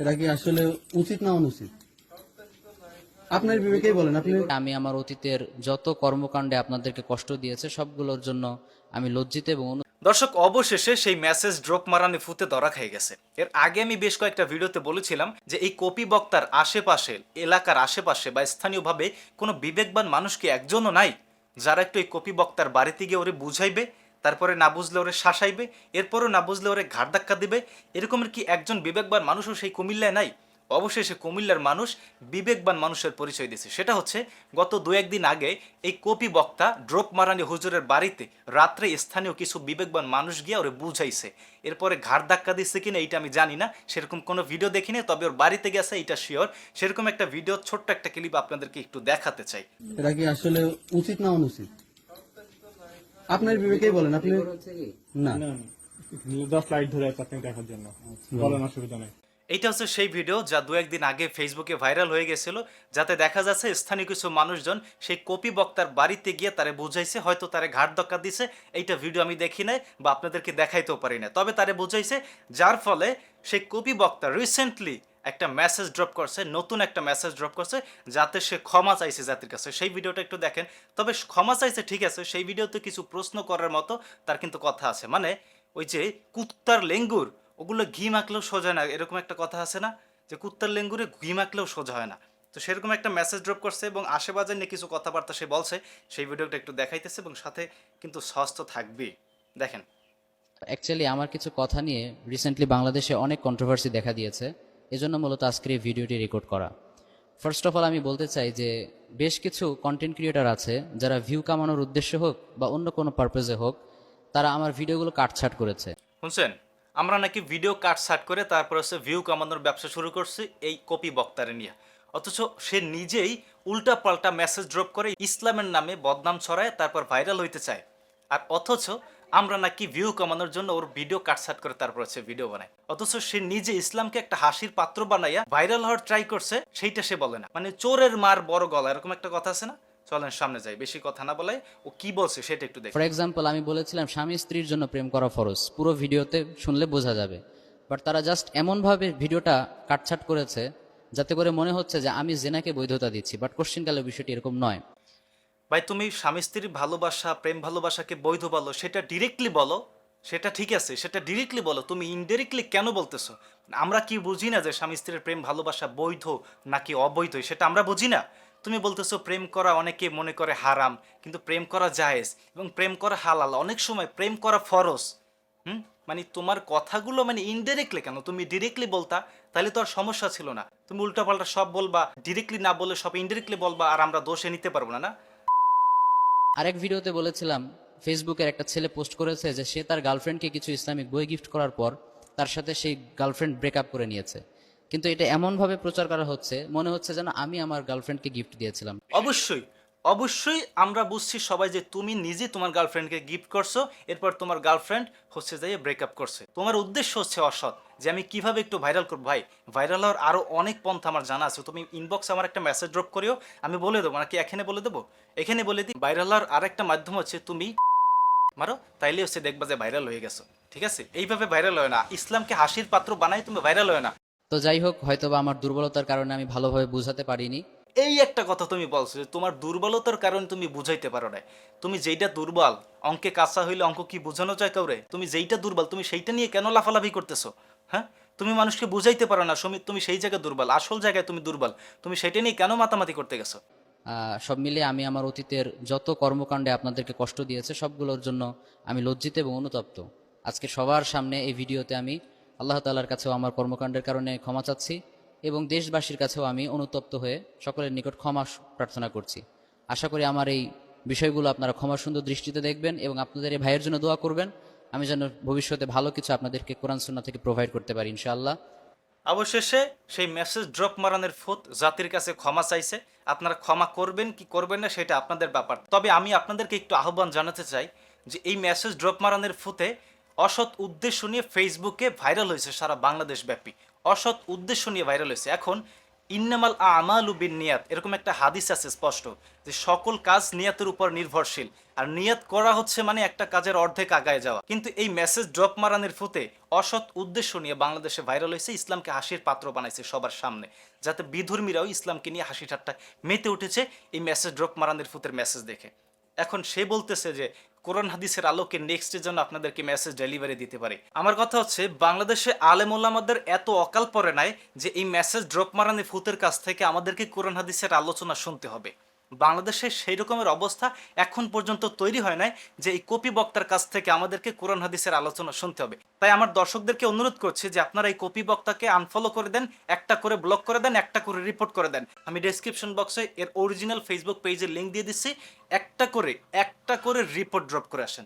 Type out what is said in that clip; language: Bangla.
এটা কি আসলে উচিত না অনুচিত? আপনার বিবেকেই বলেন আপনি আমি আমার অতীতের যত কর্মকাণ্ডে আপনাদেরকে কষ্ট দিয়েছে সবগুলোর জন্য আমি লজ্জিত এবং দর্শক অবশেষে সেই মেসেজ ড্রপ মারানি ফুতে ধরা খেয়ে গেছে। এর আগে আমি বেশ কয়েকটা ভিডিওতে বলেছিলাম যে এই কপি বক্তার আশেপাশে এলাকার আশেপাশে বা স্থানীয়ভাবে কোনো বিবেকবান মানুষ কি একজনও নাই? যারা একটু এই কপি বক্তার বাড়িতে গিয়ে ওরে বুঝাইবে তারপরে না বুঝলে ওরে শাসাইবে, এরপরও না বুঝলে ওরে ঘাড় ধাক্কা দিবে। এরকমের কি একজন বিবেকবান মানুষও সেই কুমিল্লায় নাই? অবশেষে কুমিল্লার মানুষ বিবেকবান মানুষের পরিচয় দিয়েছে। সেটা হচ্ছে, গত দু একদিন আগে এই কপি বক্তা ড্রপ মারানি হুজুরের বাড়িতে রাত্রে স্থানীয় কিছু বিবেকবান মানুষ গিয়ে ওরে বুঝাইছে। এরপরে ঘাড় ধাক্কা দিচ্ছে কিনা এইটা আমি জানি না, সেরকম কোনো ভিডিও দেখিনি, তবে ওর বাড়িতে গেছে এটা শিওর সেরকম একটা ভিডিও, ছোট্ট একটা ক্লিপ আপনাদেরকে একটু দেখাতে চাই। এটা কি আসলে উচিত না অনুচিত? আপনার বিবেকেই বলেন আপনি না। দশ লাইট ধরে আছে আপনি দেখার জন্য। বলেন অসুবিধা নেই। এইটা হচ্ছে সেই ভিডিও যা দু একদিন আগে ফেসবুকে ভাইরাল হয়ে গেছিল যাতে দেখা যাচ্ছে স্থানীয় কিছু মানুষজন সেই কপি বক্তার বাড়িতে গিয়ে তারে বুঝাইছে হয়তো তারে ঘাট ধক্কা দিছে। এইটা ভিডিও আমি দেখি নাই বা আপনাদেরকে দেখাইতেও পারি না তবে তারে বুঝাইছে যার ফলে সেই কপি বক্তা রিসেন্টলি একটা মেসেজ ড্রপ করছে, নতুন একটা মেসেজ ড্রপ করছে, যাতে সে ক্ষমা চাইছে জাতির কাছে। সেই ভিডিওটা একটু দেখেন। তবে ক্ষমা চাইছে ঠিক আছে, সেই ভিডিওতে কিছু প্রশ্ন করার মতো তার কিন্তু কথা আছে। মানে ওই যে কুত্তার লেঙ্গুর, ওগুলো ঘি মাখলেও সোজা না, এরকম একটা কথা আছে না? যে কুত্তার লেঙ্গুরে ঘি মাখলেও সোজা হয় না। তো সেরকম একটা মেসেজ ড্রপ করছে এবং আশেপাশে নিয়ে কিছু কথাবার্তা সে বলছে, সেই ভিডিওটা একটু দেখাইতেছে এবং সাথে কিন্তু স্বাস্থ্য থাকবেই দেখেন। অ্যাকচুয়ালি আমার কিছু কথা নিয়ে রিসেন্টলি বাংলাদেশে অনেক কন্ট্রোভার্সি দেখা দিয়েছে। এজন্য মূলত আজকের ভিডিওটি রেকর্ড করা। ফার্স্ট অফ অল আমি বলতে চাই যে বেশ কিছু কন্টেন্ট ক্রিয়েটার আছে, যারা ভিউ কামানোর উদ্দেশ্যে হোক বা অন্য কোনো পারপাজে হোক, তারা আমার ভিডিওগুলো কাটছাট করেছে। শুনছেন? আমরা নাকি ভিডিও কাটছাট করে তারপর হচ্ছে ভিউ কামানোর ব্যবসা শুরু করছি এই কপি বক্তারে নিয়ে। অথচ সে নিজেই উল্টা পাল্টা মেসেজ ড্রপ করে ইসলামের নামে বদনাম ছড়ায়, তারপর ভাইরাল হইতে চায়। আর অথচ আমরা নাকি ভিউ কমানোর জন্য ওর ভিডিও কাটসাট করে তারপর হচ্ছে ভিডিও বানায়। অথচ সে নিজে ইসলামকে একটা হাসির পাত্র বানাইয়া ভাইরাল হওয়ার ট্রাই করছে, সেইটা সে বলে না। মানে চোরের মার বড় গলা, এরকম একটা কথা আছে না? চলেন সামনে যাই, বেশি কথা না বলে ও কি বলছে সেটা একটু দেখি। ফর এক্সাম্পল আমি বলেছিলাম, স্বামী স্ত্রীর জন্য প্রেম করা ফরজ, পুরো ভিডিওতে শুনলে বোঝা যাবে। বাট তারা জাস্ট এমনভাবে ভিডিওটা কাটছাট করেছে, যাতে করে মনে হচ্ছে যে আমি জেনাকে বৈধতা দিচ্ছি। বাট কোশ্চিনকালে বিষয়টি এরকম নয়। ভাই, তুমি স্বামী স্ত্রীর ভালোবাসা, প্রেম ভালোবাসাকে বৈধ বলো, সেটা ডিরেক্টলি বলো, সেটা ঠিক আছে, সেটা ডিরেক্টলি বলো, তুমি ইনডিরেক্টলি কেন বলতেছো? আমরা কি বুঝি না যে স্বামী স্ত্রীর প্রেম ভালোবাসা বৈধ নাকি অবৈধ? সেটা আমরা বুঝি না। তুমি বলতেছো প্রেম করা অনেকে মনে করে হারাম, কিন্তু প্রেম করা জায়েজ এবং প্রেম করা হালাল। অনেক সময় প্রেম করা ফরজ। হুম? মানে তোমার কথাগুলো মানে ইনডিরেক্টলি কেন? তুমি ডিরেক্টলি বলতা, তাহলে তো আর সমস্যা ছিল না। তুমি উল্টাপাল্টা সব বলবা ডিরেক্টলি না বলে সব ইনডিরেক্টলি বলবা, আর আমরা দোষে নিতে পারব না না? আরেক ভিডিওতে বলেছিলাম, ফেসবুকের একটা ছেলে পোস্ট করেছে যে সে তার গার্লফ্রেন্ডকে কিছু ইসলামিক বই গিফট করার পর তার সাথে সেই গার্লফ্রেন্ড ব্রেকআপ করে নিয়েছে। কিন্তু এটা এমনভাবে প্রচার করা হচ্ছে, মনে হচ্ছে যেন আমি আমার গার্লফ্রেন্ডকে গিফট দিয়েছিলাম। অবশ্যই। অবশ্যই আমরা বুঝছি সবাই যে তুমি নিজে তোমার গার্লফ্রেন্ডকে গিফট করছ, এরপর তোমার গার্লফ্রেন্ড হচ্ছে যে ব্রেকআপ করছে। তোমার উদ্দেশ্য হচ্ছে অসৎ, যে আমি কীভাবে একটু ভাইরাল করব। ভাই ভাইরাল হওয়ার আরও অনেক পন্থা আমার জানা আছে। তুমি ইনবক্সে আমার একটা মেসেজ ড্রপ করিও, আমি বলে দেবো নাকি এখানে বলে দেবো? এখানে বলে দিই ভাইরাল হওয়ার আরেকটা মাধ্যম হচ্ছে তুমি মারো তাইলে হচ্ছে দেখবা যে ভাইরাল হয়ে গেছো। ঠিক আছে? এইভাবে ভাইরাল হয় না। ইসলামকে হাসির পাত্র বানাই তুমি ভাইরাল হয় না। তো যাই হোক, হয়তোবা আমার দুর্বলতার কারণে আমি ভালোভাবে বোঝাতে পারিনি। এই একটা কথা তুমি বলছো যে তোমার দুর্বলতার কারণে তুমি বুঝাইতে পারো না তুমি যেইটা দুর্বল, অঙ্কে কাঁচা হইলে অঙ্ক কি বোঝানো যায় কাউরে? তুমি যেইটা দুর্বল, তুমি সেইটা নিয়ে কেন লাফালাফি করতেছো? হ্যাঁ? তুমি মানুষকে বুঝাইতে পারো না সমিত তুমি সেই জায়গায় দুর্বল, আসল জায়গায় তুমি দুর্বল। তুমি সেটা নিয়ে কেন মাতামাতি করতে গেছো? সব মিলিয়ে আমি আমার অতীতের যত কর্মকাণ্ডে আপনাদেরকে কষ্ট দিয়েছে, সবগুলোর জন্য আমি লজ্জিত এবং অনুতপ্ত। আজকে সবার সামনে এই ভিডিওতে আমি আল্লাহ তালার কাছেও আমার কর্মকাণ্ডের কারণে ক্ষমা চাচ্ছি। এবং দেশবাসীর কাছেও আমি অনুতপ্ত হয়ে সকলের নিকট ক্ষমা প্রার্থনা করছি। আশা করি আমার এই বিষয়গুলো আপনারা ক্ষমা সুন্দর দৃষ্টিতে দেখবেন এবং আপনাদের এই ভাইয়ের জন্য দোয়া করবেন। আমি যেন ভবিষ্যতে ভালো কিছু আপনাদেরকে কোরআন সুন্না থেকে প্রোভাইড করতে পারি, ইনশাআল্লাহ। অবশেষে সেই মেসেজ ড্রপ মারানের ফুত জাতির কাছে ক্ষমা চাইছে। আপনারা ক্ষমা করবেন কি করবেন না সেটা আপনাদের ব্যাপার। তবে আমি আপনাদেরকে একটু আহ্বান জানাতে চাই যে এই মেসেজ ড্রপ মারানের ফুতে অসৎ উদ্দেশ্য নিয়ে ফেসবুকে ভাইরাল হয়েছে সারা বাংলাদেশ ব্যাপী অসৎ উদ্দেশ্য নিয়ে ভাইরাল হয়েছে। এখন ইন্নামাল আমালু বিন নিয়াত, এরকম একটা হাদিস আছে স্পষ্ট যে সকল কাজ নিয়াতের উপর নির্ভরশীল। আর নিয়াত করা হচ্ছে মানে একটা কাজের অর্ধেক আগায় যাওয়া। কিন্তু এই মেসেজ ড্রপ মারানের ফুতে অসৎ উদ্দেশ্য নিয়ে বাংলাদেশে ভাইরাল হয়েছে, ইসলামকে হাসির পাত্র বানাইছে সবার সামনে। যাতে বিধর্মীরাও ইসলামকে নিয়ে হাসি ঠাট্টা মেতে উঠেছে এই মেসেজ ড্রপ মারানের ফুতের মেসেজ দেখে। এখন সে বলতেছে যে কোরআন হাদিসের আলোকে নেক্সট যেন আপনাদেরকে মেসেজ ডেলিভারি দিতে পারে। আমার কথা হচ্ছে, বাংলাদেশে আলেমুল্লামাদের এত অকাল পরে নাই যে এই মেসেজ ড্রপ মারানি ফুতের কাছ থেকে আমাদেরকে কোরআন হাদিসের আলোচনা শুনতে হবে। বাংলাদেশে সেই রকমের অবস্থা এখন পর্যন্ত তৈরি হয় নাই যে এই কপি বক্তার কাছ থেকে আমাদেরকে কোরআন হাদিসের আলোচনা শুনতে হবে। তাই আমার দর্শকদেরকে অনুরোধ করছি যে আপনারা এই কপি বক্তাকে আনফলো করে দেন, একটা করে ব্লক করে দেন, একটা করে রিপোর্ট করে দেন। আমি ডেসক্রিপশন বক্সে এর অরিজিনাল ফেসবুক পেজের লিঙ্ক দিয়ে দিচ্ছি। একটা করে একটা করে রিপোর্ট ড্রপ করে আসেন।